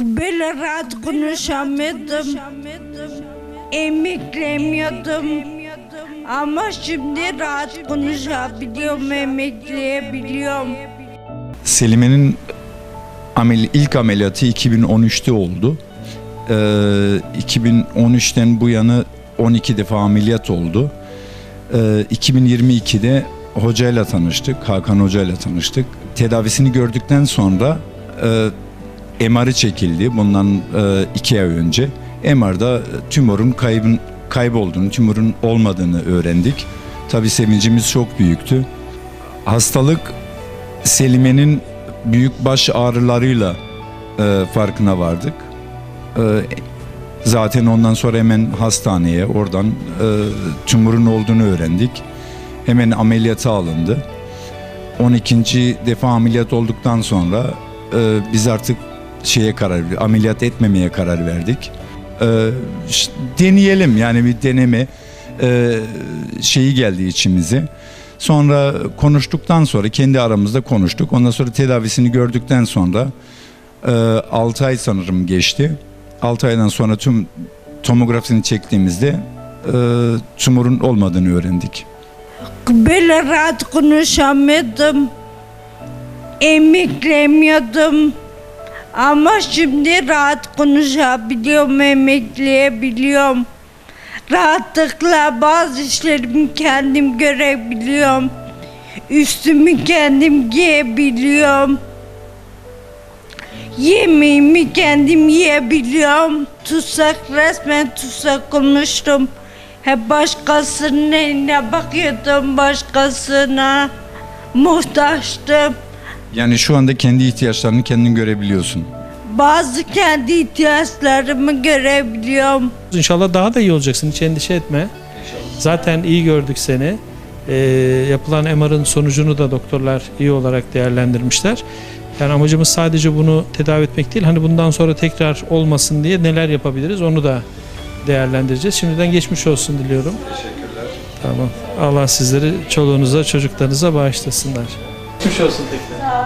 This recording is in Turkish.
Böyle rahat konuşamadım. Emeklemiyordum. Ama şimdi rahat konuşabiliyorum, emekleyebiliyorum. Selime'nin amel ilk ameliyatı 2013'te oldu. Ee, 2013'ten bu yana 12 defa ameliyat oldu. Ee, 2022'de hocayla tanıştık, Hakan hocayla tanıştık. Tedavisini gördükten sonra e, MR'ı çekildi bundan e, iki ay önce. MR'da tümörün kaybın, kaybolduğunu, tümörün olmadığını öğrendik. Tabii sevincimiz çok büyüktü. Hastalık Selime'nin büyük baş ağrılarıyla e, farkına vardık. E, zaten ondan sonra hemen hastaneye oradan e, tümörün olduğunu öğrendik. Hemen ameliyata alındı. 12. defa ameliyat olduktan sonra e, biz artık şeye karar ameliyat etmemeye karar verdik. E, ş- deneyelim yani bir deneme e, şeyi geldi içimize. Sonra konuştuktan sonra kendi aramızda konuştuk. Ondan sonra tedavisini gördükten sonra 6 ay sanırım geçti. 6 aydan sonra tüm tomografisini çektiğimizde e, tümörün olmadığını öğrendik. Böyle rahat konuşamadım. Emeklemiyordum. Ama şimdi rahat konuşabiliyorum, emekleyebiliyorum. Rahatlıkla bazı işlerimi kendim görebiliyorum. Üstümü kendim giyebiliyorum. Yemeğimi kendim yiyebiliyorum. Tutsak resmen tutsak olmuştum. Hep başkasının eline bakıyordum başkasına. Muhtaçtım. Yani şu anda kendi ihtiyaçlarını kendin görebiliyorsun. Bazı kendi ihtiyaçlarımı görebiliyorum. İnşallah daha da iyi olacaksın. Hiç endişe etme. Zaten iyi gördük seni. Ee, yapılan MR'ın sonucunu da doktorlar iyi olarak değerlendirmişler. Yani amacımız sadece bunu tedavi etmek değil. Hani bundan sonra tekrar olmasın diye neler yapabiliriz onu da değerlendireceğiz. Şimdiden geçmiş olsun diliyorum. Teşekkürler. Tamam. Allah sizleri çoluğunuza, çocuklarınıza bağışlasınlar. Geçmiş olsun tekrar.